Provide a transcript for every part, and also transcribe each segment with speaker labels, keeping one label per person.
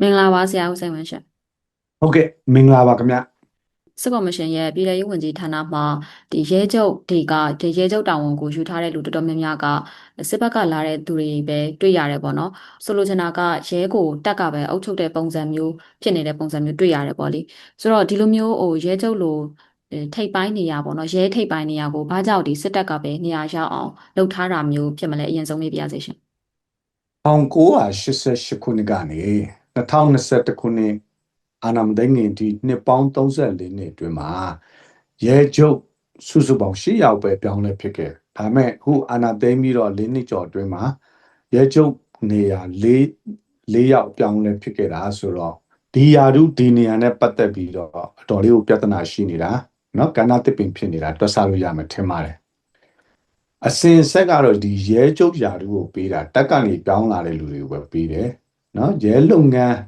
Speaker 1: မင်္ဂလာပါဆရာဦးစိန်ဝင်းရှင်
Speaker 2: ဟုတ်ကဲ့မင်္ဂလာပါခင်ဗျ
Speaker 1: စစ်ကော်မရှင်ရဲ့ပြည်ထရေးဝန်ကြီးဌာနမှဒီရဲချုပ်တွေကဒီရဲချုပ်တာဝန်ကိုယူထားတဲ့လူတော်တော်များများကစစ်ဘက်ကလာတဲ့သူတွေပဲတွေ့ရတယ်ပေါ့နော်ဆိုလိုချင်တာကရဲကိုတက်ကပဲအုပ်ချုပ်တဲ့ပုံစံမျိုးဖြစ်နေတဲ့ပုံစံမျိုးတွေ့ရတယ်ပေါ့လေဆိုတော့ဒီလိုမျိုးဟိုရဲချုပ်လိုအဲထိပ်ပိုင်းနေရပေါ့နော်ရဲထိပ်ပိုင်းနေရကိုဘာကြောင့်ဒီစစ်တပ်ကပဲနေရာရောက်အောင်လုပ်ထားတာမျိုးဖြစ်မလဲအရင်ဆုံးလေးပြရစေရှင်
Speaker 2: 1988ခုနှစ်ကနေ 2021ခုနှစ်အာနာမသိငင်ဒီနှစ်ပေါင်း34နှစ်အတွင်းမှာရဲချုပ်စုစုပေါင်း10ယောက်ပဲပြောင်းလဲဖြစ်ခဲ့ဒါပေမဲ့အခုအာနာသိမ်းပြီးတော့၄နှစ်ကျော်အတွင်းမှာရဲချုပ်နေရာ၄၄ယောက်ပြောင်းလဲဖြစ်ခဲ့တာဆိုတော့ဒီယာရုဒီနေရာနဲ့ပတ်သက်ပြီးတော့အတော်လေးကိုပြဿနာရှိနေတာเนาะကန္နာတစ်ပင်ဖြစ်နေတာတွက်ဆလို့ရမယ်ထင်ပါတယ် အစင်ဆက်ကတော့ဒီရဲချုပ်ယာတို့ကိုပေးတာတက်ကနေပြောင်းလာတဲ့လူတွေကိုပဲပေးတယ် နော်ရဲလုပ်ငန်း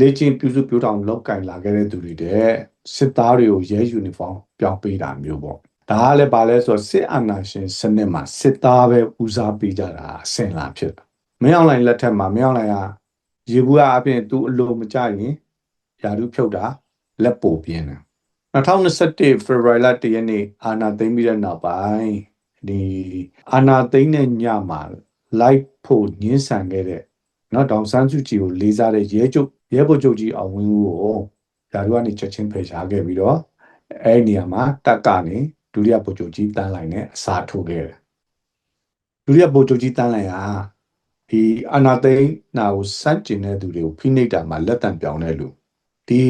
Speaker 2: လေ့ကျင့်ပြုစုပြောထောင်လောက်ကင်လာခဲ့တဲ့သူတွေတဲ့စစ်သားတွေကိုရဲယူနီဖောင်းပြောင်းပေးတာမျိုးပေါ့ဒါကလည်းဗာလဲဆိုတော့စစ်အာဏာရှင်စနစ်မှာစစ်သားပဲဦးစားပေးကြတာအစင်လာဖြစ်တာမင်းအောင်လိုင်လက်ထက်မှာမင်းအောင်လိုင်ကရေဘူးကအပြင်သူအလိုမကြရင်ယာတို့ဖြုတ်တာလက်ပိုပြင်းတယ်2021ဖေဖော်ဝါရီလ1ရက်နေ့အာဏာသိမ်းပြီးတဲ့နောက်ပိုင်းဒီအာနာသိန်းတဲ့ညမှာလိုက်ဖို့ညှင်းဆန်ခဲ့တဲ့ နော်ဒေါင်ဆန်းစုကြည်ကိုလေးစားတဲ့ရဲချုပ်ရဲဘော်ချုပ်ကြီးအောင်ဝင်းဦးကိုဓာတ်ကနေချက်ချင်းဖယ်ရှားခဲ့ပြီးတော့အဲ့ဒီနေရာမှာတပ်ကနေဒုတိယဗိုလ်ချုပ်ကြီးတန်းလိုင်နဲ့အစားထိုးခဲ့တယ်ဒုတိယဗိုလ်ချုပ်ကြီးတန်းလိုင်ဟာဒီအနာသိန်းနာကိုစန့်ကျင်တဲ့သူတွေကိုဖိနှိပ်တာမှာလက်တံပြောင်းတဲ့လူဒီ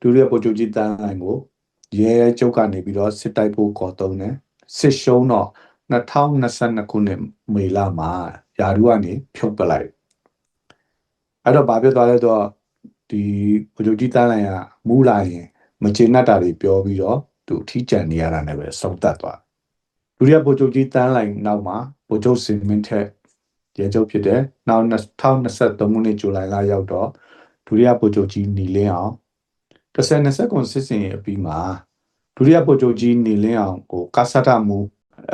Speaker 2: ဒုတိယဗိုလ်ချုပ်ကြီးတန်းလိုင်ကိုရဲချုပ်ကနေပြီးတော့စစ်တိုက်ဖို့ခေါ်တုံးတယ်စစ်ရှုံးတော့2022ခုနှစ်မေလမှာယာရုကနေဖြုတ်ပလိုက် အဲ့တော့ဘာဖြစ်သွားလဲဆိုတော့ဒီဗိုလ်ချုပ်ကြီးတန်းလိုင်ကမူးလာရင်မချေနှက်တာတွေပြောပြီးတော့သူအထီးကျန်နေရတာနဲ့ပဲဆုံးသက်သွားဒုတိယဗိုလ်ချုပ်ကြီးတန်းလိုင်နောက်မှာဗိုလ်ချုပ်စင်မင်းထက်ရဲချုပ်ဖြစ်တယ်နောက်2023ခုနှစ်ဇူလိုင်လရောက်တော့ဒုတိယဗိုလ်ချုပ်ကြီးနီလင်းအောင်30-20ခုစစ်စင်အပြီးမှာဒုတိယဗိုလ်ချုပ်ကြီးနေလင်းအောင်ကိုကာဆတာမူ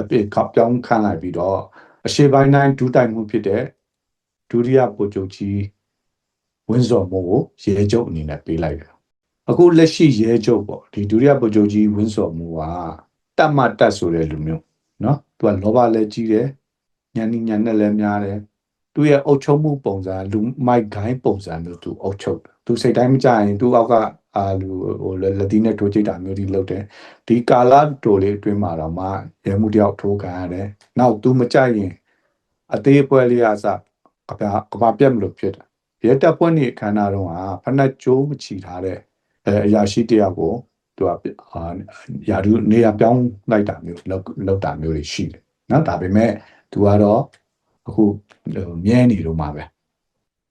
Speaker 2: အပြစ်ခပြောင်းခန့်လိုက်ပြီးတော့အရှေ့ပိုင်းတိုင်းဒုတိုင်မှုဖြစ်တဲ့ဒုတိယဗိုလ်ချုပ်ကြီး ဝင်းဇော်မိုးကိုရဲချုပ်အနေနဲ့ပေးလိုက်တယ်အခုလက်ရှိရဲချုပ်ပေါ့ဒီဒုတိယဗိုလ်ချုပ်ကြီးဝင်းဇော်မိုးကတတ်မှတတ်ဆိုတဲ့လူမျိုးနော်သူကလောဘလည်းကြီးတယ်ညာနီညာနဲ့လည်းများတယ်သူ့ရဲ့အုပ်ချုပ်မှုပုံစံလူမိုက်ဂိုင်းပုံစံမျိုးသူအုပ်ချုပ်သူစိတ်တိုင်းမကြရင်သူ့အောက်ကအာလူဟိုလက်သီးနဲ့ထိုးကြိတ်တာမျိုးဒီလုပ်တယ်ဒီကာလာတိုလေးအတွင်းမှာတော့မှရဲမှုတယောက်ထိုးခံရတယ်နောက်သူမကြရင်အသေးအပွဲလေးအစကဘာကဘာပြတ်မလို့ဖြစ်တာ ရဲတပ်ဖွဲ့နေအခမ်းအနားတော့ဟာဖနက်ကျိုးမချီထားတဲ့အဲအရာရှိတယောက်ကိုသူကအာယာဒူနေရာပြောင်းလိုက်တာမျိုးလောက်လောက်တာမျိုးတွေရှိတယ်နော်ဒါပေမဲ့သူကတော့အခုဟိုမြဲနေတော့မှာပဲ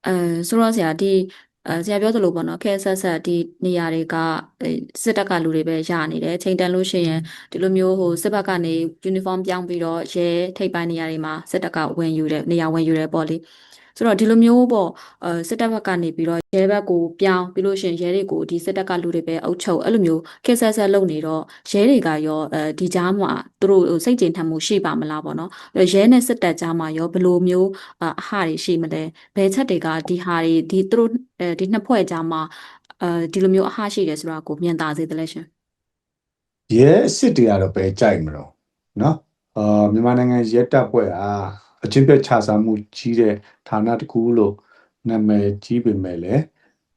Speaker 1: အဲဆိုတော့ဆရာဒီအဲဆရာပြောသလိုပေါ့နော်ခဲဆက်ဆက်ဒီနေရာတွေကအဲစစ်တပ်ကလူတွေပဲရနေတယ်ချိန်တန်လို့ရှိရင်ဒီလိုမျိုးဟိုစစ်ဘက်ကနေယူနီဖောင်းပြောင်းပြီးတော့ရဲထိပ်ပိုင်းနေရာတွေမှာစစ်တပ်ကဝင်ယူတယ်နေရာဝင်ယူတယ်ပေါ့လေ ဆိုတော့ဒီလိုမျိုးပေါ့အဲစစ်တပ်ဘက်ကနေပြီးတော့ရဲဘက်ကိုပြောင်းပြီးလို့ရှိရင်ရဲတွေကိုဒီစစ်တပ်ကလူတွေပဲအုပ်ချုပ်အဲ့လိုမျိုးခဲဆက်ဆက်လုပ်နေတော့ရဲတွေကရောအဲဒီကြားမှာသူတို့ဟိုစိတ်ကြင်ထမ်းမှုရှိပါမလားပေါ့နော်အဲ့တော့ရဲနဲ့စစ်တပ်ကြားမှာရောဘယ်လိုမျိုးအအဟတွေရှိမလဲဘယ်ချက်တွေကဒီဟာတွေဒီသူတို့အဲဒီနှစ်ဖွဲ့ကြားမှာအဲဒီလိုမျိုးအဟရှိတယ်ဆိုတာကိုမြင်သာစေတယ်လဲရှင်
Speaker 2: ရဲအစ်စ်တွေကတော့ပဲကြိုက်မလို့နော်အာမြန်မာနိုင်ငံရဲတပ်ဖွဲ့ဟာ အချင်းပြတ်ခြားစားမှုကြီးတဲ့ဌာနတစ်ခုလို့နာမည်ကြီးပေမဲ့လည်း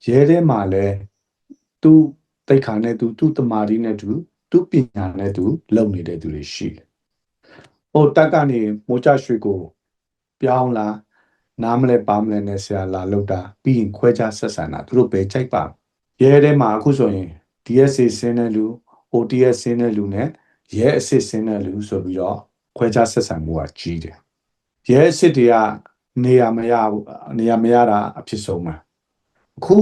Speaker 2: ရဲထဲမှာလည်းသူ့တိတ်ခါနဲ့သူသူ့တမာရီနဲ့သူသူ့ပညာနဲ့သူလုပ်နေတဲ့သူတွေရှိတယ်။ဟိုတက်ကနေမိုးချရွှေကို ပြောင်းလာနားမလဲပါမလဲနဲ့ဆရာလာလောက်တာပြီးရင်ခွဲခြားဆက်ဆံတာသူတို့ပဲကြိုက်ပါရဲထဲမှာအခုဆိုရင် DSA ဆင်းတဲ့လူ OTS ဆင်းတဲ့လူနဲ့ရဲအစ်စ်ဆင်းတဲ့လူဆိုပြီးတော့ခွဲခြားဆက်ဆံမှုကကြီးတယ်။ ရဲအစ်စ်တွေကနေရာမရဘူးနေရာမရတာအဖြစ်ဆုံးမှာအခု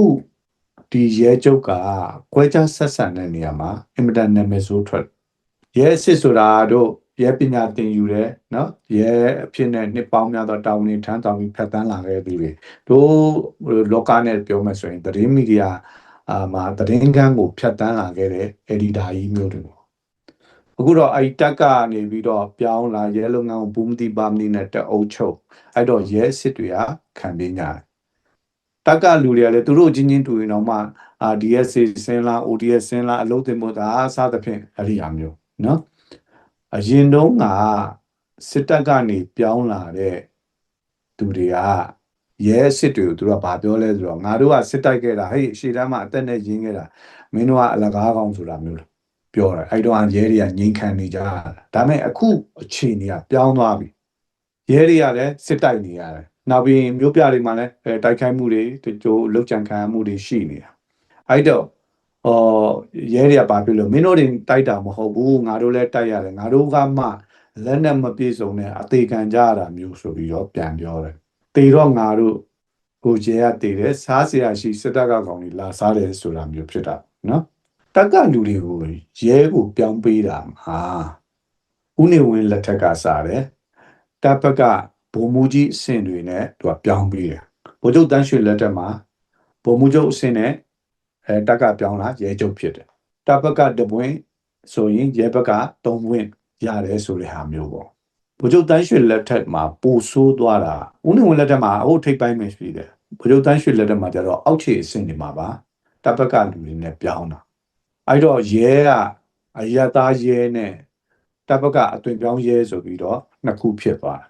Speaker 2: ဒီရဲချုပ်ကခွဲခြားဆက်ဆံတဲ့နေရာမှာအင်မတန်နာမည်ဆိုးထွက်ရဲအစ်စ်ဆိုတာတို့ရဲပညာသင်ယူတယ်နော်ရဲအဖြစ်နဲ့နှစ်ပေါင်းများသောတာဝန်တွေထမ်းဆောင်ပြီးဖက်တမ်းလာခဲ့တဲ့သူတွေတို့လောကနဲ့ပြောမှဆိုရင်သတင်းမီဒီယာအာမှာသတင်းကန်းကိုဖျက်တမ်းလာခဲ့တဲ့ editor ကြီးမျိုးတွေပေါ့ အခုတော့အဲ့တက်ကနေပြီးတော့ပြောင်းလာရဲလုပ်ငန်းကိုဘူးမတိပါမတိနဲ့တအုပ်ချုပ်အဲ့တော့ရဲစစ်တွေကခံပြင်းကြတယ်တက်ကလူတွေကလည်းသူတို့ချင်းချင်းတူရင်တော့မှအာ DSC ဆင်းလား ODS ဆင်းလားအလုပ်တင်ဖို့ဒါအစားသဖြင့်အဲ့ဒီအမျိုးနော်အရင်တုန်းကစစ်တပ်ကနေပြောင်းလာတဲ့သူတွေကရဲစစ်တွေကိုသူတို့ကဘာပြောလဲဆိုတော့ငါတို့ကစစ်တိုက်ခဲ့တာဟေးရှေ့တန်းမှာအသက်နဲ့ရင်းခဲ့တာမင်းတို့ကအလကားကောင်းဆိုတာမျိုးလို့ ပြောတာအဲ့တော့ရဲတွေကငြိမ်းခံနေကြတာဒါပေမဲ့အခုအခြေအနေကပြောင်းသွားပြီရဲတွေကလည်းစစ်တိုက်နေရတယ်နောက်ပြီးမြို့ပြတွေမှာလည်းတိုက်ခိုက်မှုတွေကြိုးလှုပ်ကြံခံမှုတွေရှိနေတာအဲ့တော့အော်ရဲတွေကဘာဖြစ်လို့မင်းတို့တွေတိုက်တာမဟုတ်ဘူးငါတို့လည်းတိုက်ရတယ်ငါတို့ကမှလက်နဲ့မပြေစုံနဲ့အသေးခံကြရတာမျိုးဆိုပြီးတော့ပြန်ပြောတယ်တေတော့ငါတို့ဟိုရဲကတေတယ်စားစရာရှိစစ်တပ်ကကောင်တွေလာစားတယ်ဆိုတာမျိုးဖြစ်တာနော် တက်ကလူတွေကိုရဲကိုပြောင်းပေးတာမှာဦးနေဝင်းလက်ထက်ကစားတယ်တပ်ဘက်ကဗိုလ်မှူးကြီးအဆင့်တွေနဲ့သူကပြောင်းပြီးတယ်ဗိုလ်ချုပ်တန်းရွှေလက်ထက်မှာဗိုလ်မှူးချုပ်အဆင့်နဲ့အဲတပ်ကပြောင်းလာရဲချုပ်ဖြစ်တယ်တပ်ဘက်ကတပွင့်ဆိုရင်ရဲဘက်ကသုံးပွင့်ရတယ်ဆိုတဲ့ဟာမျိုးပေါ့ဗိုလ်ချုပ်တန်းရွှေလက်ထက်မှာပိုဆိုးသွားတာဦးနေဝင်လက်ထက်မှာအဟုတ်ထိပ်ပိုင်းပဲရှိတယ်ဗိုလ်ချုပ်တန်းရွှေလက်ထက်မှာကျတော့အောက်ခြေအဆင့်တွေမှာပါတပ်ဘက်ကလူတွေနဲ့ပြောင်းတာ အဲ့တော့ရဲကအရသားရဲနဲ့တပ်ဘက်ကအသွင်ပြောင်းရဲဆိုပြီးတော့နှစ်ခုဖြစ်သွား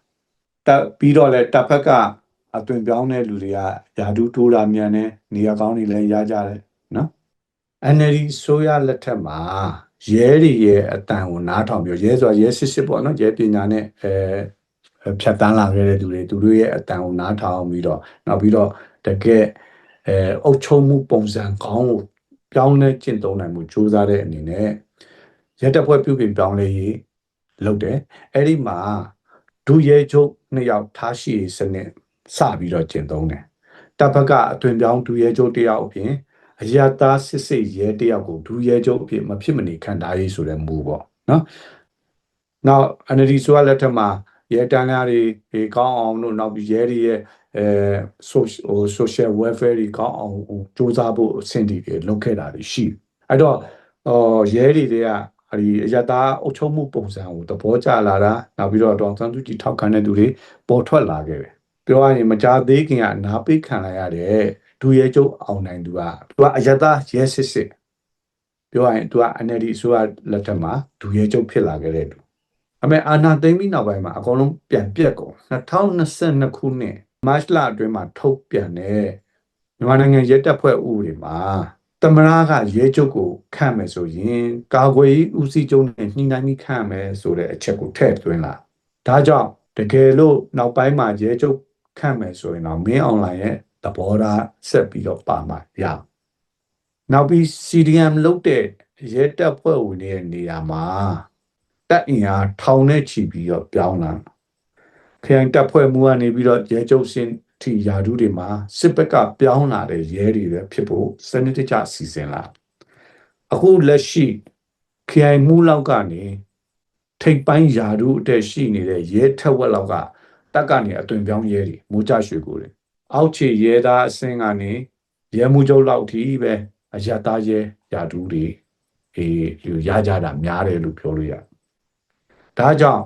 Speaker 2: တာတပ်ပြီးတော့လဲတပ်ဘက်ကအသွင်ပြောင်းတဲ့လူတွေကယာဒူးတိုးတာမြန်တယ်နေရာကောင်းတွေလည်းရကြတယ်နော် NLD ဆိုရလက်ထက်မှာရဲတွေရဲ့အတန်ကိုနားထောင်ပြီးတော့ရဲဆိုတာရဲစစ်စစ်ပေါ့နော်ရဲပညာနဲ့အဲဖြတ်တန်းလာခဲ့တဲ့လူတွေသူတို့ရဲ့အတန်ကိုနားထောင်ပြီးတော့နောက်ပြီးတော့တကယ်အဲအုပ်ချုပ်မှုပုံစံကောင်းကို ပြောင်းလဲကျင့်သုံးနိုင်မှုစူးစမ်းတဲ့အနေနဲ့ရက်တပ်ဖွဲ့ပြုပြင်ပြောင်းလဲရေးလုပ်တယ်အဲ့ဒီမှာဒုရဲချုပ်နှစ်ယောက်ထားရှိရေးစနစ်စပြီးတော့ကျင့်သုံးတယ်တပ်ဘက်ကအသွင်ပြောင်းဒုရဲချုပ်တစ်ယောက်အပြင်အရသားစစ်စစ်ရဲတစ်ယောက်ကိုဒုရဲချုပ်အဖြစ်မဖြစ်မနေခံထားရေးဆိုတဲ့မူပေါ့နော်နောက် NLD ဆိုရလက်ထက်မှာရဲတန်းများတွေဒီကောင်းအောင်လို့နောက်ပြီးရဲတွေရဲ့ အဲ social social welfare တွေကောင်းအောင်ဟိုစူးစမ်းဖို့အဆင့်တွေလုပ်ခဲ့တာတွေရှိတယ်အဲ့တော့အော်ရဲတွေတွေကအဲဒီအရတာအုပ်ချုပ်မှုပုံစံကိုသဘောကျလာတာနောက်ပြီးတော့ဒေါန်ဆန်းစုကြည်ထောက်ခံတဲ့သူတွေပေါ်ထွက်လာခဲ့တယ်ပြောရရင်မကြသေးခင်ကနားပိတ်ခံလိုက်ရတဲ့ဒူရဲကျုပ်အောင်နိုင်သူကသူကအရတာရဲစစ်စစ်ပြောရရင်သူက NLD အစိုးရလက်ထက်မှာဒူရဲကျုပ်ဖြစ်လာခဲ့တဲ့သူအမေအာနာသိမ့်ပြီးနောက်ပိုင်းမှာအကုန်လုံးပြန်ပြက်ကုန်2022ခုနှစ် မတ်လအတွင်းမှာထုတ်ပြန်တဲ့မြန်မာနိုင်ငံရဲတပ်ဖွဲ့ဥပဒေမှာတမရကရဲချုပ်ကိုခန့်မယ်ဆိုရင်ကာကွယ်ရေးဦးစီးချုပ်နဲ့နှိနှိုင်းပြီးခန့်မယ်ဆိုတဲ့အချက်ကိုထည့်သွင်းလာဒါကြောင့်တကယ်လို့နောက်ပိုင်းမှာရဲချုပ်ခန့်မယ်ဆိုရင်တော့မင်းအွန်လိုင်းရဲ့သဘောထားဆက်ပြီးတော့ပါမှာရအောင်နောက်ပြီး CDM လုတ်တဲ့ရဲတပ်ဖွဲ့ဝင်တွေရဲ့နေရာမှာတပ်အင်အားထောင်နဲ့ချီပြီးတော့ပြောင်းလာ ခရိုင်တပ်ဖွဲ့မှုကနေပြီးတော့ရဲချုပ်စင်ထီယာဒူးတွေမှာစစ်ဘက်ကပြောင်းလာတဲ့ရဲတွေပဲဖြစ်ဖို့စနစ်တကျစီစဉ်လာအခုလက်ရှိခရိုင်မှုလောက်ကနေထိပ်ပိုင်းယာဒူးအတက်ရှိနေတဲ့ရဲထက်ဝက်လောက်ကတက်ကနေအသွင်ပြောင်းရဲတွေမိုးကြရွှေကိုတွေအောက်ခြေရဲသားအဆင့်ကနေရဲမှုချုပ်လောက်ထိပဲအရသားရဲယာဒူးတွေအေးလူရကြတာများတယ်လို့ပြောလို့ရတယ်ဒါကြောင့်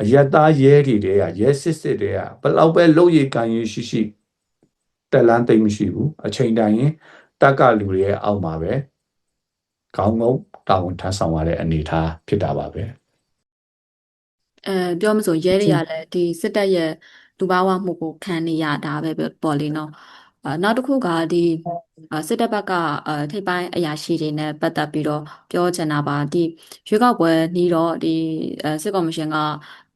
Speaker 2: အယက်သားရဲတွေတဲကရဲစစ်စစ်တွေကဘလောက်ပဲလုပ်ရည်ကန်ရည်ရှိရှိတက်လန်းသိမ့်မရှိဘူးအချိန်တိုင်းရင်တက်ကလူတွေရဲ့အောက်မှာပဲခေါင်းငုံတာဝန်ထမ်းဆောင်ရတဲ့အနေအထားဖြစ်တာပါပဲ
Speaker 1: အဲပြောမဆိုရဲတွေကလည်းဒီစစ်တပ်ရဲ့လူဘာဝမှုကိုခံနေရတာပဲပေါ့လေနော်အဲနောက်တစ်ခုကဒီအာစစ်တပ်ဘက်ကအဲထိပ်ပိုင်းအရာရှိတွေနဲ့ပတ်သက်ပြီးတော့ပြောချင်တာပါဒီရွေးကောက်ပွဲနှီးတော့ဒီအဲစစ်ကော်မရှင်က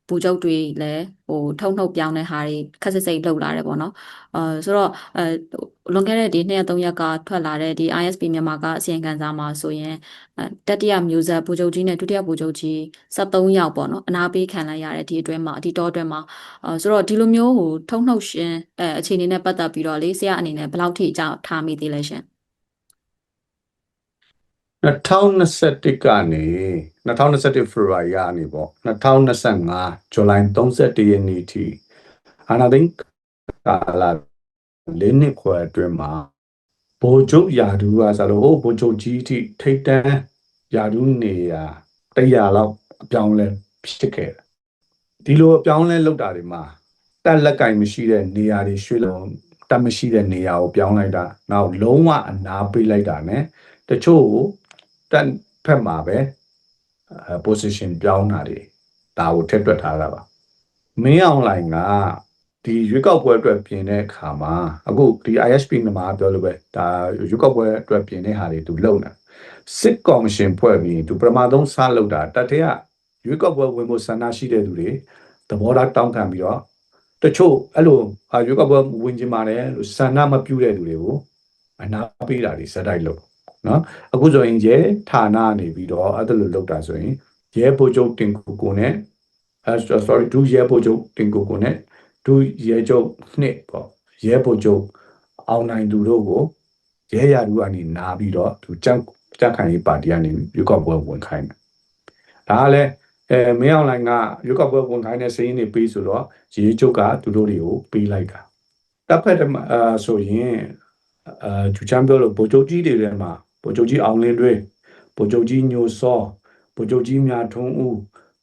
Speaker 1: ပူချုပ်တွေလည်းဟိုထုံနှုတ်ပြောင်းတဲ့ဟာတွေခက်စစ်စိတ်လှုပ်လာတယ်ပေါ့နော်အဲဆိုတော့အဲလွန်ခဲ့တဲ့ဒီ2ရက်3ရက်ကထွက်လာတဲ့ဒီ ISP မြန်မာကအစီရင်ခံစာမှာဆိုရင်အဲတတိယမျိုးဆက်ပူချုပ်ကြီးနဲ့ဒုတိယပူချုပ်ကြီး73ယောက်ပေါ့နော်အနာပေးခံလိုက်ရတဲ့ဒီအတွင်းမှာဒီတော့အတွင်းမှာအဲဆိုတော့ဒီလိုမျိုးဟိုထုံနှုတ်ရှင်အဲအခြေအနေနဲ့ပတ်သက်ပြီးတော့လေဆရာအနေနဲ့ဘယ်လောက်ထိကြောက်ထားမိသေးလဲရှင်
Speaker 2: 2021ကနေ2021 February ကနေပေါ့2025 July 31ရက်နေ့ထိအာနာသိန်းကာလလေးနှစ်ခွဲအတွင်းမှာဘိုလ်ချုပ်ယာဒူးကဆိုလို့ဟိုဘိုလ်ချုပ်ကြီးထိထိတ်တန်းယာဒူးနေရာ100လောက်အပြောင်းလဲဖြစ်ခဲ့တယ်ဒီလိုအပြောင်းလဲလောက်တာတွေမှာတက်လက်ကင်မရှိတဲ့နေရာတွေရွှေ့လုံးတတ်မရှိတဲ့နေရာကိုပြောင်းလိုက်တာနောက်လုံးဝအနာပေးလိုက်တာ ਨੇ တချို့ကို တက်ဖက်မှာပဲအဲ position ပြောင်းတာတွေဒါကိုထည့်တွက်ထားတာပါမင်းအွန်လိုင်းကဒီရွေးကောက်ပွဲအတွက်ပြင်တဲ့အခါမှာအခုဒီ ISP နမှာပြောလို့ပဲဒါရွေးကောက်ပွဲအတွက်ပြင်တဲ့ဟာတွေသူလုပ်နေတာစစ်ကော်မရှင်ဖွဲ့ပြီးသူပထမဆုံးစလုပ်တာတတိယရွေးကောက်ပွဲဝင်ဖို့ဆန္ဒရှိတဲ့သူတွေသဘောထားတောင်းခံပြီးတော့တချို့အဲ့လိုအာရွေးကောက်ပွဲဝင်ကျင်ပါတယ်လို့ဆန္ဒမပြုတဲ့သူတွေကိုအနာပေးတာတွေစတိုက်လုပ် နော်အခုဆိုရင်ရဲဌာနနေပြီးတော့အဲ့ဒါလိုလုပ်တာဆိုရင်ရဲဗိုလ်ချုပ်တင်ကိုကိုနဲ့အဲ sorry ဒူရဲဗိုလ်ချုပ်တင်ကိုကိုနဲ့ဒူရဲချုပ်နှစ်ပေါ့ရဲဗိုလ်ချုပ်အောင်နိုင်သူတို့ကိုရဲရသူကနေနာပြီးတော့သူကြက်ကြက်ခိုင်ရေးပါတီကနေရွေးကောက်ပွဲဝင်ခိုင်းတယ်ဒါကလည်းအဲမင်းအောင်လိုင်းကရွေးကောက်ပွဲဝင်ခိုင်းတဲ့စရင်းတွေပေးဆိုတော့ရေချုပ်ကသူတို့တွေကိုပေးလိုက်တာတပ်ဖက်အာဆိုရင်အာဂျူချမ်ပြောလို့ဗိုလ်ချုပ်ကြီးတွေထဲမှာ ဗိုလ်ချုပ်ကြီးအောင်လင်းတွေဗိုလ်ချုပ်ကြီးညိုစောဗိုလ်ချုပ်ကြီးမြထွန်းဦး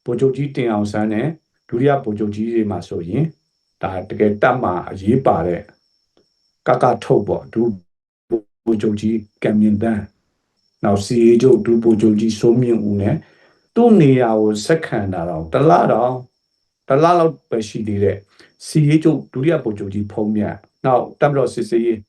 Speaker 2: ဗိုလ်ချုပ်ကြီးတင်အောင်ဆန်းနဲ့ဒုတိယဗိုလ်ချုပ်ကြီးတွေမှာဆိုရင်ဒါတကယ်တပ်မှာအရေးပါတဲ့ကကထုတ်ပေါ့ဒုဗိုလ်ချုပ်ကြီးကံမြင့်တန်းနောက်စီအေးချုပ်ဒုဗိုလ်ချုပ်ကြီးစိုးမြင့်ဦးနဲ့သူ့နေရာကိုဆက်ခံတာတော့တလားတော့တလားလောက်ပဲရှိသေးတဲ့စီအေးချုပ်ဒုတိယဗိုလ်ချုပ်ကြီးဖုံးမြတ်နောက်တပ်မတော်စစ်စေးရေး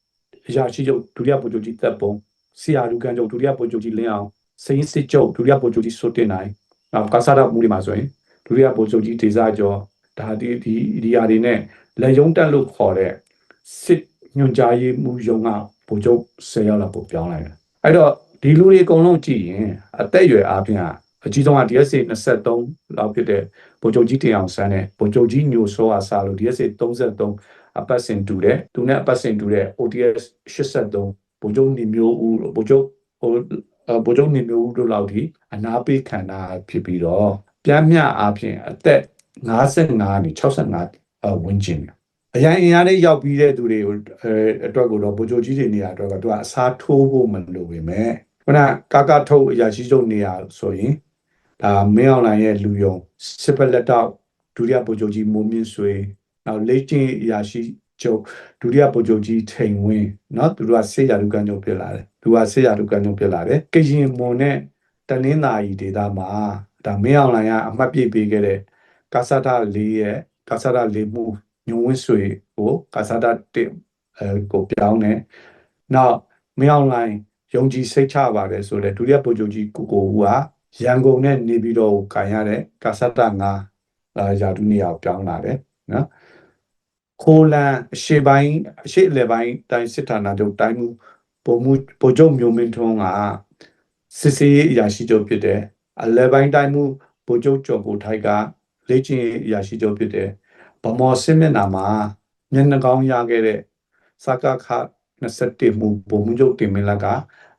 Speaker 2: အရာရှိချုပ်ဒုတိယဗိုလ်ချုပ်ကြီးတပ်ပုံ စီယာဒူကန်ချုပ်ဒုတိယဗိုလ်ချုပ်ကြီးလင်းအောင်စိန်စစ်ချုပ်ဒုတိယဗိုလ်ချုပ်ကြီးစိုးတင်နိုင်နောက်ကာဆာဒမှုတွေမှာဆိုရင်ဒုတိယဗိုလ်ချုပ်ကြီးဒေဇာကျော်ဒါဒီဒီဒီယာတွေနဲ့လက်ယုံတက်လို့ခေါ်တဲ့စစ်ညွန်ကြားရေးမှုယုံကဗိုလ်ချုပ်10ရောက်လောက်ပို့ပြောင်းလိုက်တယ်အဲ့တော့ဒီလူတွေအကုန်လုံးကြည့်ရင်အသက်အရွယ်အားဖြင့်အကြီးဆုံးက DSA 23လောက်ဖြစ်တဲ့ဗိုလ်ချုပ်ကြီးတင်အောင်ဆန်းနဲ့ဗိုလ်ချုပ်ကြီးညိုစောအားစားလို့ DSA 33အပတ်စဉ်တူတယ်သူနဲ့အပတ်စဉ်တူတဲ့ ODS 83 ဗိုလ်ချုပ်နေမျိုးဦးဗိုလ်ချုပ်ဟိုဗိုလ်ချုပ်နေမျိုးဦးတို့လောက်ဒီအနာပေးခံတာဖြစ်ပြီးတော့ပြန်မျှအားဖြင့်အသက်55နဲ့65ဝန်းကျင်အရင်အင်အားလေးရောက်ပြီးတဲ့သူတွေကိုအဲအတွက်ကိုတော့ဗိုလ်ချုပ်ကြီးတွေနေရာအတွက်ကသူကအစားထိုးဖို့မလိုပေမဲ့ခုနကာကာထုတ်အရာရှိချုပ်နေရာဆိုရင်ဒါမင်းအောင်လိုင်ရဲ့လူယုံစစ်ပလက်တော့ဒုတိယဗိုလ်ချုပ်ကြီးမိုးမြင့်ဆွေနောက်လေ့ကျင့်အရာရှိ ချုပ်ဒုတိယဗိုလ်ချုပ်ကြီးထိန်ဝင်းเนาะသူတို့ကဆေးရတုကန်ချုပ်ဖြစ်လာတယ်သူကဆေးရတုကန်ချုပ်ဖြစ်လာတယ်ကရင်မွန်နဲ့တနင်္သာရီဒေသမှာဒါမင်းအောင်လိုင်ကအမှတ်ပြပေးခဲ့တဲ့ကာဆာတာလေးရဲ့ကာဆာတာလေးမှုညုံဝင်းဆွေကိုကာဆာတာတစ်အဲကိုပြောင်းတယ်နောက်မင်းအောင်လိုင်ယုံကြည်စိတ်ချပါတယ်ဆိုတဲ့ဒုတိယဗိုလ်ချုပ်ကြီးကိုကိုဦးကရန်ကုန်နဲ့နေပြီးတော့ကန်ရတဲ့ကာဆာတာငါရာထူးနေရာကိုပြောင်းလာတယ်နော် ခိုလန်အရှေ့ပိုင်းအရှေ့အလယ်ပိုင်းတိုင်းစစ်ဌာနချုပ်တိုင်းမှုပုံမှုပုံချုပ်မျိုးမင်းထွန်းကစစ်စေးရေးအရာရှိချုပ်ဖြစ်တဲ့အလယ်ပိုင်းတိုင်းမှုပုံချုပ်ကျော်ကိုထိုက်ကလေ့ကျင့်ရေးအရာရှိချုပ်ဖြစ်တဲ့ဗမော်စစ်မျက်နှာမှာမျက်နှာကောင်းရခဲ့တဲ့စကခ21မှုပုံမှုချုပ်တင်မင်းလက်က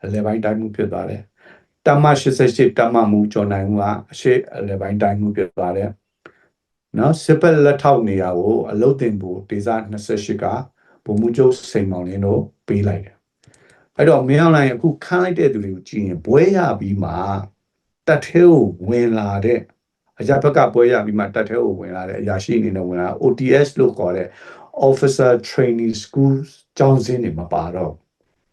Speaker 2: အလယ်ပိုင်းတိုင်းမှုဖြစ်သွားတယ်တမ88တမမှုကျော်နိုင်မှုကအရှေ့အလယ်ပိုင်းတိုင်းမှုဖြစ်သွားတယ် နော်စစ်ပက်လက်ထောက်နေရာကိုအလုတ်တင်ဖို့ဒေသ28ကဗိုလ်မှူးချုပ်စိန်မောင်လင်းတို့ပေးလိုက်တယ်အဲ့တော့မင်းအောင်လိုင်အခုခန်းလိုက်တဲ့သူတွေကိုကြည့်ရင်ဘွဲရပြီးမှတက်ထဲကိုဝင်လာတဲ့အရာဘက်ကဘွဲရပြီးမှတက်ထဲကိုဝင်လာတဲ့အရာရှိအနေနဲ့ဝင်လာ OTS လို့ခေါ်တဲ့ Officer Training School ကျောင်းစင်းတွေမပါတော့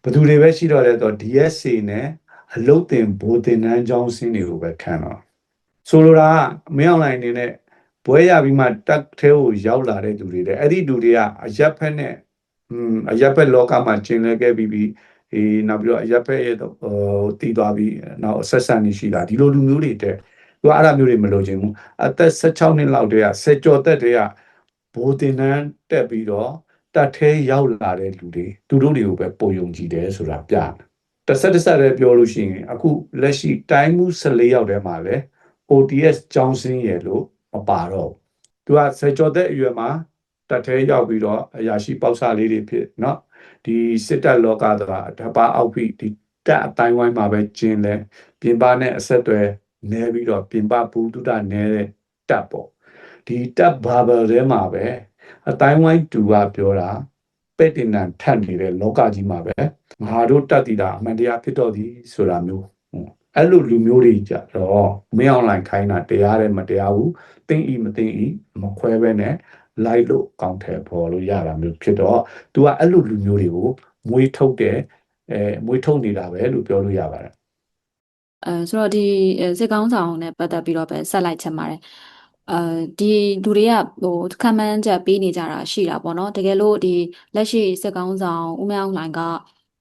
Speaker 2: ဘယ်သူတွေပဲရှိတော့လဲဆိုတော့ DSA နဲ့အလုတ်တင်ဘိုးတင်နန်းကျောင်းစင်းတွေကိုပဲခံတော့ဆိုလိုတာကမင်းအောင်လိုင်အနေနဲ့ ဘွဲရပြီးမှတက်ထဲကိုရောက်လာတဲ့သူတွေတဲ့အဲ့ဒီလူတွေကအရက်ဖက်နဲ့อืมအရက်ဖက်လောကမှာကျင်လည်ခဲ့ပြီးပြီးအေးနောက်ပြီးတော့အရက်ဖက်ရဲ့ဟိုတည်သွားပြီးနောက်ဆက်ဆံနေရှိတာဒီလိုလူမျိုးတွေတဲ့သူကအဲ့ဒါမျိုးတွေမလိုချင်ဘူးအသက်16နှစ်လောက်တည်းကဆယ်ကျော်သက်တည်းကဘိုးတင်နန်းတက်ပြီးတော့တက်ထဲရောက်လာတဲ့လူတွေသူတို့တွေကိုပဲပုံယုံကြည်တယ်ဆိုတာပြတယ်တစ်ဆက်တစ်ဆက်လည်းပြောလို့ရှိရင်အခုလက်ရှိတိုင်းမှု14ရောက်ထဲမှာလဲ ODS ကျောင်းစင်းရယ်လို့ မပါတော့သူကဆယ်ကျော်တဲ့အရွယ်မှာတက်ထဲရောက်ပြီးတော့အရာရှိပေါက်စားလေးတွေဖြစ်เนาะဒီစစ်တပ်လောကသာတပါအောက်ဖိဒီတက်အတိုင်းဝိုင်းမှာပဲကျင်းလဲပြင်ပနဲ့အဆက်အသွယ်နဲပြီးတော့ပြင်ပဘူတုဒနဲတဲ့တက်ပေါ့ဒီတက်ဘာဘယ်ထဲမှာပဲအတိုင်းဝိုင်းတူကပြောတာပဲ့တင်နံထတ်နေတဲ့လောကကြီးမှာပဲငါတို့တက်တည်တာအမှန်တရားဖြစ်တော့သည်ဆိုတာမျိုး အဲ့လိုလူမျိုးတွေကြတော့မင်းအွန်လိုင်းခိုင်းတာတရားတယ်မတရားဘူးသိမ့်ဤမသိမ့်ဤမခွဲပဲနဲ့လိုက်လို့ကောင်းတယ်ပေါ်လို့ရတာမျိုးဖြစ်တော့ तू ကအဲ့လိုလူမျိုးတွေကိုမွေးထုတ်တယ်အဲမွေးထုတ်နေတာပဲလို့ပြောလို့ရပါတယ်
Speaker 1: အဲဆိုတော့ဒီအဲစစ်ကောင်းဆောင်နဲ့ပတ်သက်ပြီးတော့ပဲဆက်လိုက်ချင်ပါတယ်အဲဒီလူတွေကဟိုခံမှန်းချက်ပေးနေကြတာရှိတာပေါ့နော်တကယ်လို့ဒီလက်ရှိစစ်ကောင်းဆောင်ဦးမြောင်လှိုင်က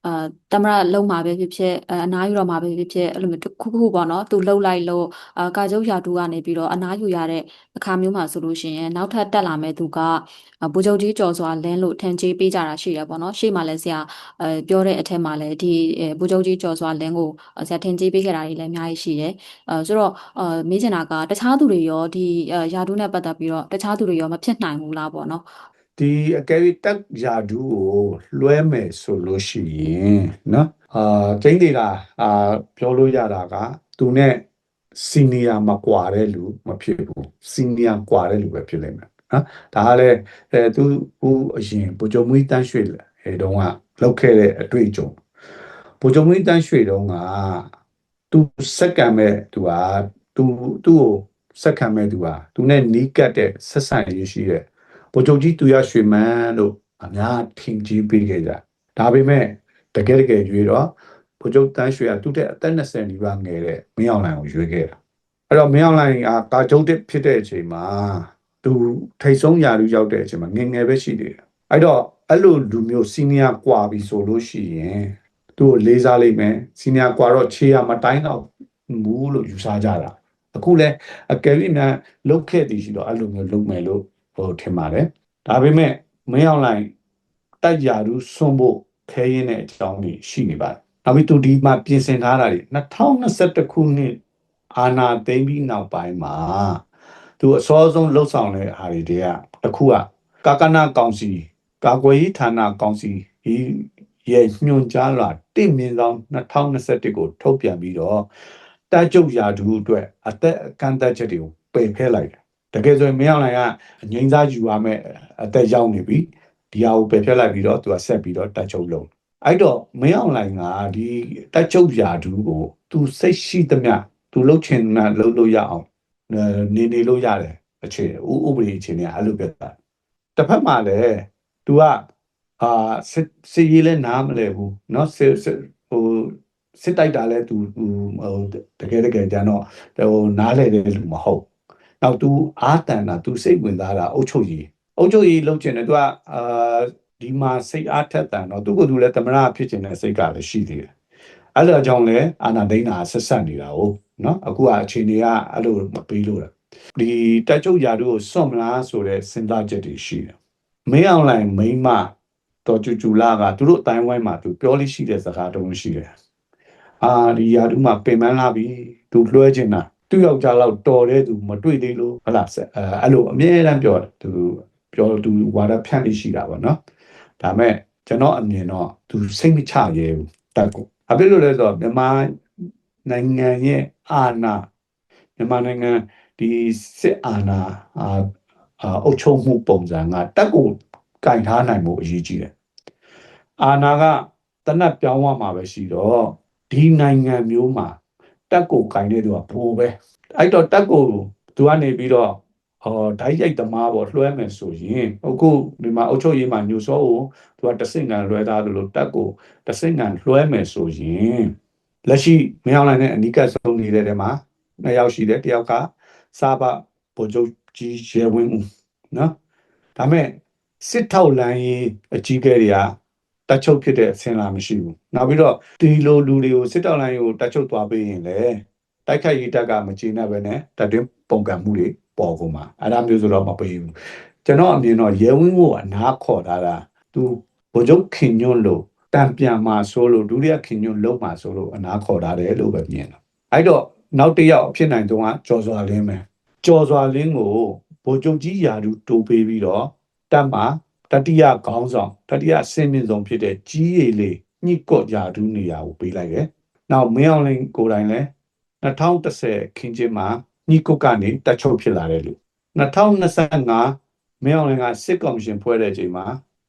Speaker 1: အဲတမရလုံးမှာပဲဖြစ်ဖြစ်အဲအနားယူတော့မှာပဲဖြစ်ဖြစ်အဲ့လိုမျိုးတစ်ခုခုပေါ့နော်သူလှုပ်လိုက်လို့အာကာကျုပ်ရာတူကနေပြီးတော့အနားယူရတဲ့အခါမျိုးမှာဆိုလို့ရှိရင်နောက်ထပ်တက်လာမဲ့သူကအာဗိုလ်ချုပ်ကြီးကျော်စွာလင်းလို့ထန်ကြေးပေးကြတာရှိတယ်ပေါ့နော်ရှေ့မှာလည်းဆရာအဲပြောတဲ့အထက်မှာလည်းဒီအဲဗိုလ်ချုပ်ကြီးကျော်စွာလင်းကိုဆရာထင်ကြေးပေးခဲ့တာတွေလည်းအများကြီးရှိတယ်အဲဆိုတော့အာမေးချင်တာကတခြားသူတွေရောဒီအဲယာတူနဲ့ပတ်သက်ပြီးတော့တခြားသူတွေရောမဖြစ်နိုင်ဘူးလားပေါ့နော်
Speaker 2: ဒီအကယ်၍တက်ယာဒူးကိုလွှဲမယ်ဆိုလို့ရှိရင်နော်အာကျင်းနေတာအာပြောလို့ရတာကသူနဲ့စီနီယာမကွာတဲ့လူမဖြစ်ဘူးစီနီယာကွာတဲ့လူပဲဖြစ်လိမ့်မယ်နော်ဒါကလည်းအဲသူဦးအရင်ဗိုလ်ချုပ်မွေးတန်းရွှေအဲတုန်းကလောက်ခဲ့တဲ့အတွေ့အကြုံဗိုလ်ချုပ်မွေးတန်းရွှေတုန်းကသူစက္ကန့်မဲ့သူကသူသူ့ကိုစက္ကန့်မဲ့သူကသူနဲ့နီးကပ်တဲ့ဆက်ဆံရေးရှိတဲ့ ဗိုလ်ချုပ်ကြီးသူရရွှေမန်းလို့အများထင်ကြီးပေးခဲ့ကြဒါပေမဲ့တကယ်တကယ်ရွေးတော့ဗိုလ်ချုပ်တန်းရွှေကသူ့တဲ့အသက်20နီးပါးငယ်တဲ့မင်းအောင်လှိုင်ကိုရွေးခဲ့တာအဲ့တော့မင်းအောင်လှိုင်ကကာချုပ်တစ်ဖြစ်တဲ့အချိန်မှာသူထိတ်ဆုံးရာလူရောက်တဲ့အချိန်မှာငယ်ငယ်ပဲရှိသေးတယ်အဲ့တော့အဲ့လိုလူမျိုးစီနီယာကွာပြီဆိုလို့ရှိရင်သူ့ကိုလေးစားလိုက်မယ်စီနီယာကွာတော့ခြေရမတိုင်းတော့ဘူးလို့ယူဆကြတာအခုလဲအကယ်၍များလုတ်ခဲ့သည်ရှိတော့အဲ့လိုမျိုးလုတ်မယ်လို့ ဟိုထင်ပါတယ်ဒါပေမဲ့မင်းအောင်လိုင်းတိုက်ကြရူဆွန့်ဖို့ခဲရင်းတဲ့အကြောင်းကြီးရှိနေပါတယ်နောက်ပြီးသူဒီမှာပြင်ဆင်ထားတာတွေ2021ခုနှစ်အာနာသိမ့်ပြီးနောက်ပိုင်းမှာသူအစောဆုံးလှုပ်ဆောင်တဲ့အားတွေတွေကတစ်ခုကကာကနာကောင်စီကာကွယ်ရေးဌာနကောင်စီဒီရဲ့ညွှန်ကြားလာတင့်မြင့်ဆောင်2021ကိုထုတ်ပြန်ပြီးတော့တိုက်ကြုတ်ရာဒူအတွက်အသက်အကန့်အသတ်ချက်တွေကိုပယ်ဖဲလိုက်တယ် တကယ်ဆိုရင်မင်းအောင်လှိုင်ကအငိမ့်စားယူရမယ်အသက်ရောက်နေပြီဒီဟာကိုပယ်ဖျက်လိုက်ပြီးတော့သူကဆက်ပြီးတော့တက်ချုပ်လုံးအဲ့တော့မင်းအောင်လှိုင်ကဒီတက်ချုပ်ရာဒူးကိုသူစိတ်ရှိသမျှသူလှုပ်ချင်တာလှုပ်လို့ရအောင်အဲနေနေလို့ရတယ်အခြေဥဥပဒေအခြေအနေကအဲ့လိုပြတာတစ်ဖက်မှာလည်းသူကအာစစ်စစ်ရေးလဲနားမလဲဘူးเนาะစစ်စစ်ဟိုစစ်တိုက်တာလဲသူဟိုတကယ်တကယ်ကျန်တော့ဟိုနားလဲတဲ့လူမဟုတ် နောက်သူအာတန်တာသူစိတ်ဝင်စားတာအုတ်ချုပ်ကြီးအုတ်ချုပ်ကြီးလုပ်ကျင်တယ်သူကအာဒီမှာစိတ်အားထက်တန်တော့သူကသူလည်းသမရဖြစ်ကျင်တဲ့စိတ်ကလည်းရှိသေးတယ်အဲ့ဒါကြောင့်လည်းအာနာဒိန်းတာဆက်ဆက်နေတာ哦နော်အခုကအချိန်တွေကအဲ့လိုမပေးလို့တာဒီတက်ချုပ်ယာတို့ကိုစွန့်မလားဆိုတဲ့စဉ်းစားချက်တွေရှိတယ်မင်းအွန်လိုင်းမိမတော်ကျူကျူလာကသူတို့အတိုင်းဝိုင်းမှာသူပြောလို့ရှိတဲ့စကားတုံးရှိတယ်အာဒီယာတို့မှာပင်ပန်းလာပြီသူလွှဲချင်တာ သူ့ယောက်ျားလောက်တော်တဲ့သူမတွေ့သေးလို့ဟုတ်လားဆက်အဲအဲ့လိုအမြဲတမ်းပြောတယ်သူပြောသူဝါဒဖြန့်လို့ရှိတာပေါ့နော်ဒါမဲ့ကျွန်တော်အမြင်တော့သူစိတ်မချရဲဘူးတက်ကိုအဖြစ်လို့လဲဆိုတော့မြန်မာနိုင်ငံရဲ့အာဏာမြန်မာနိုင်ငံဒီစစ်အာဏာအာအာအုပ်ချုပ်မှုပုံစံကတက်ကိုကင်ထားနိုင်မှုအရေးကြီးတယ်အာဏာကတနတ်ပြောင်းသွားမှာပဲရှိတော့ဒီနိုင်ငံမျိုးမှာ တက်ကိုကင်တဲ့သူကဘိုးပဲအဲ့တော့တက်ကိုသူကနေပြီးတော့ဟောဓာတ်ရိုက်သမားပေါ့လွှဲမယ်ဆိုရင်အခုဒီမှာအုတ်ချုပ်ရေးမှာညူစောကိုသူကတဆင့်ကန်လွှဲသားတယ်လို့တက်ကိုတဆင့်ကန်လွှဲမယ်ဆိုရင်လက်ရှိမင်းအောင်လိုင်းနဲ့အနီးကပ်ဆုံးနေတဲ့တဲမှာနှစ်ယောက်ရှိတယ်တယောက်ကစားပါဗိုလ်ချုပ်ကြီးရဲဝင်းဦးနော်ဒါမဲ့စစ်ထောက်လမ်းရေးအကြီးအကဲတွေက တက်ချုပ်ဖြစ်တဲ့အဆင်လာမရှိဘူးနောက်ပြီးတော့ဒီလိုလူတွေကိုစစ်တောက်လိုင်းကိုတက်ချုပ်သွားပေးရင်လည်းတိုက်ခိုက်ရေးတက်ကမကျေနပ်ပဲနဲ့တက်တွင်းပုံကံမှုတွေပေါ်ကုန်မှာအဲ့ဒါမျိုးဆိုတော့မပေးဘူးကျွန်တော်အမြင်တော့ရဲဝင်းကိုအနာခေါ်ထားတာသူဘုံကျုံခင်ညွန့်လို့တံပြန်မှာဆိုလို့ဒုတိယခင်ညွန့်လုံးမှာဆိုလို့အနာခေါ်ထားတယ်လို့ပဲမြင်တာအဲ့တော့နောက်တစ်ယောက်ဖြစ်နိုင်တော့ကကြော်စွာလင်းပဲကြော်စွာလင်းကိုဘိုလ်ချုပ်ကြီးယာတူတိုးပေးပြီးတော့တပ်မှာ တတိယခေါင်းဆောင်တတိယအဆင့်မြင့်ဆုံးဖြစ်တဲ့ကြီးရည်လေးညှိကော့ရာဒူးနေရာကိုပေးလိုက်တယ်။နောက်မင်းအောင်လင်းကိုယ်တိုင်လည်း2010ခင်းချင်းမှာညှိကော့ကနေတက်ချုပ်ဖြစ်လာတယ်လို့2025မင်းအောင်လင်းကစစ်ကော်မရှင်ဖွဲ့တဲ့အချိန်မှာ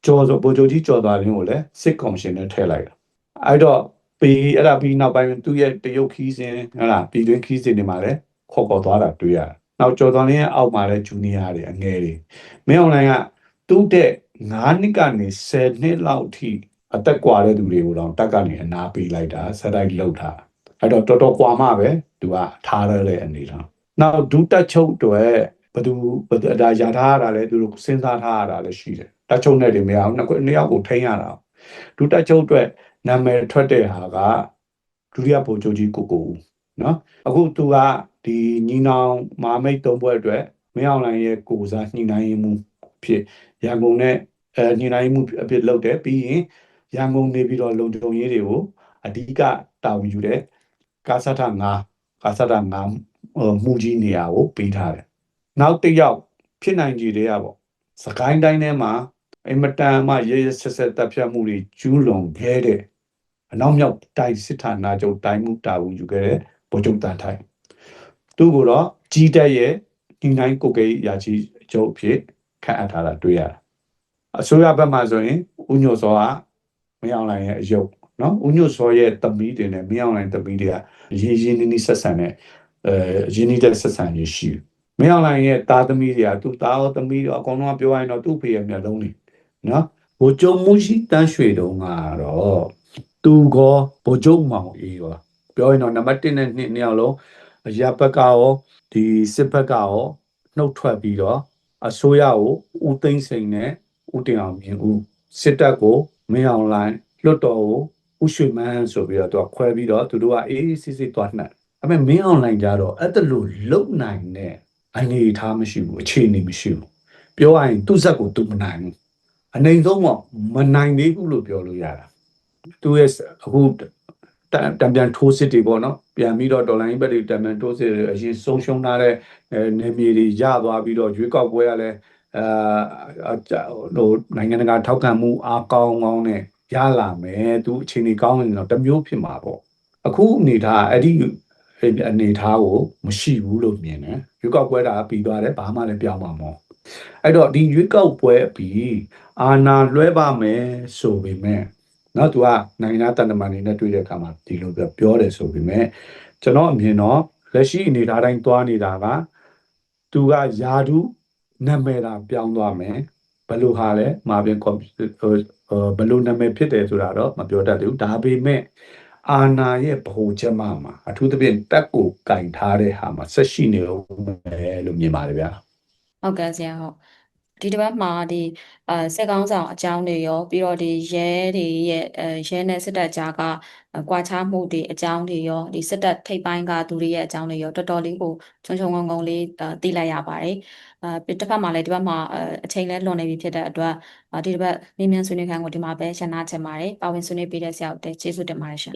Speaker 2: ကျော်စောဗိုလ်ချုပ်ကြီးကျော်သွားလင်းကိုလည်းစစ်ကော်မရှင်နဲ့ထည့်လိုက်တာ။အဲ့တော့ပြီးအဲ့ဒါပြီးနောက်ပိုင်းသူ့ရဲ့တရုတ်ခီးစဉ်ဟဲ့လားပြည်တွင်းခီးစဉ်တွေမှာလည်းခေါ်ခေါ်သွားတာတွေ့ရတယ်နောက်ကျော်တော်လင်းရဲ့အောက်မှာလည်းဂျူနီယာတွေအငယ်တွေမင်းအွန်လိုင်းကတူးတဲ့ 9နှစ်ကနေ10နှစ်လောက်ထိအသက်ကွာတဲ့သူတွေကိုတော့တက်ကနေအနာပေးလိုက်တာဆက်တိုက်လှုပ်တာအဲ့တော့တော်တော်ကွာမှပဲသူကထားရတဲ့အနေထားနောက်ဒူးတက်ချုပ်တွေဘယ်သူဘယ်သူဒါရထားရတာလဲသူတို့စဉ်းစားထားရတာလည်းရှိတယ်တက်ချုပ်နဲ့တွေမရအောင်နှစ်ခုနှစ်ယောက်ကိုထိန်းရတာဒူးတက်ချုပ်အတွက်နာမည်ထွက်တဲ့ဟာကဒုတိယဗိုလ်ချုပ်ကြီးကိုကိုဦးနော်အခုသူကဒီညီနောင်မာမိတ်သုံးဘွဲ့အတွက်မင်းအောင်လိုင်ရဲ့ကိုစားညှိနှိုင်းရေးမှု ဖြစ်ရန်ကုန်နဲ့အဲညှိနှိုင်းရေးမှုအဖြစ်လုပ်တယ်ပြီးရင်ရန်ကုန်နေပြီးတော့လုံခြုံရေးတွေကိုအဓိကတာဝန်ယူတဲ့ကာဆတ်ထ9ကာဆတ်ထ9ဟိုမှုကြီးနေရာကိုပေးထားတယ်နောက်တစ်ယောက်ဖြစ်နိုင်ကြတဲ့ပေါ့စကိုင်းတိုင်းထဲမှာအင်မတန်မှရဲရဲဆက်ဆက်တပ်ဖြတ်မှုတွေကျူးလွန်ခဲ့တဲ့အနောက်မြောက်တိုင်းစစ်ဌာနချုပ်တိုင်းမှုတာဝန်ယူခဲ့တဲ့ဗိုလ်ချုပ်တန်ထိုင်သူကိုတော့ကြီးတက်ရဲ့ဒီတိုင်းကိုကိရာကြီးအကျုပ်အဖြစ် ခန့်အပ်ထားတာတွေ့ရတယ်အစိုးရဘက်မှာဆိုရင်ဦးညိုစောကမင်းအောင်လိုင်ရဲ့အယုတ်နော်ဦးညိုစောရဲ့တမီးတွေနဲ့မင်းအောင်လိုင်တမီးတွေကရင်းရင်းနှီးနှီးဆက်ဆံတဲ့အဲရင်းနှီးတဲ့ဆက်ဆံရေးရှိတယ်မင်းအောင်လိုင်ရဲ့သားသမီးတွေကသူ့သားရောသမီးရောအကုန်လုံးကပြောရရင်တော့သူ့ဖေရဲ့မျက်လုံးတွေနော်ဘိုလ်ချုပ်မှုရှိတန်းရွှေတုံးကတော့သူကောဗိုလ်ချုပ်မောင်အေးရောပြောရင်တော့နံပါတ်1နဲ့2နှစ်ယောက်လုံးအရာဘက်ကရောဒီစစ်ဘက်ကရောနှုတ်ထွက်ပြီးတော့ အစိုးရကိုဦးသိန်းစိန်နဲ့ဦးတင်အောင်မြင်ဦးစစ်တပ်ကိုမင်းအောင်လိုင်လွတ်တော်ကိုဦးရွှေမန်းဆိုပြီးတော့သူကခွဲပြီးတော့သူတို့ကအေးအေးဆေးဆေးသွားနှက်အဲ့မဲ့မင်းအောင်လိုင်ကြတော့အဲ့တလို့လုံနိုင်တဲ့အနေအထားမရှိဘူးအခြေအနေမရှိဘူးပြောရရင်သူ့ဇက်ကိုသူမနိုင်ဘူးအနေဆုံးတော့မနိုင်သေးဘူးလို့ပြောလို့ရတာသူရဲ့အခုတံတံပြန်ထိုးစစ်တွေပေါ့နော် ပြန်ပြီးတော့ဒေါ်လာရင်းဘက်တွေတံပြန်ထိုးစစ်တွေအရင်ဆုံးရှုံးထားတဲ့အဲနေမြေတွေရသွားပြီးတော့ရွေးကောက်ပွဲကလည်းအာဟိုနိုင်ငံတကာထောက်ခံမှုအားကောင်းကောင်းနဲ့ရလာမယ်သူအခြေအနေကောင်းရင်တော့တစ်မျိုးဖြစ်မှာပေါ့အခုအနေထားအဲ့ဒီအနေထားကိုမရှိဘူးလို့မြင်တယ်ရွေးကောက်ပွဲတာပြီးသွားတယ်ဘာမှလည်းပြောင်းမှာမဟုတ်အဲ့တော့ဒီရွေးကောက်ပွဲပြီးအာဏာလွှဲပါမယ်ဆိုပေမဲ့ နော်သူကနိုင်ငံသားတန်တမန်တွေနဲ့တွေ့တဲ့အခါမှာဒီလိုပြောပြောတယ်ဆိုပေမဲ့ကျွန်တော်အမြင်တော့လက်ရှိအနေထားတိုင်းသွားနေတာကသူကယာဒုနာမည်တာပြောင်းသွားမယ်ဘယ်လိုဟာလဲမာပြင်ကွန်ဟိုဘယ်လိုနာမည်ဖြစ်တယ်ဆိုတာတော့မပြောတတ်သေးဘူးဒါပေမဲ့အာနာရဲ့ဗဟိုချက်မမှာအထူးသဖြင့်တက်ကိုကင်ထားတဲ့ဟာမှာဆက်ရှိနေလို့မယ်လို့မြင်ပါတယ်ဗျာ
Speaker 1: ဟုတ်ကဲ့ဆရာဟုတ် ဒီတစ်ပတ်မှာဒီအာစက်ကောင်းဆောင်အကြောင်းတွေရော ပြီးတော့ဒီရဲတွေရဲ့အဲရဲနဲ့စစ်တပ်ကြားကအဲကွာခြားမှုတွေအကြောင်းတွေရောဒီစစ်တပ်ထိပ်ပိုင်းကသူတွေရဲ့အကြောင်းတွေရောတော်တော်လေးကိုချုံချုံငုံငုံလေးအာသိလိုက်ရပါတယ်အာပြီးတစ်ဖက်မှာလည်းဒီဘက်မှာအဲအချိန်လဲလွန်နေပြီဖြစ်တဲ့အတွက်အာဒီတစ်ပတ်မြင်းမြန်းဆွေးနွေးခန်းကိုဒီမှာပဲရှင်းနာချင်ပါတယ်ပါဝင်ဆွေးနွေးပေးတဲ့ဆရာတို့ကျေးဇူးတင်ပါတယ်ရှင်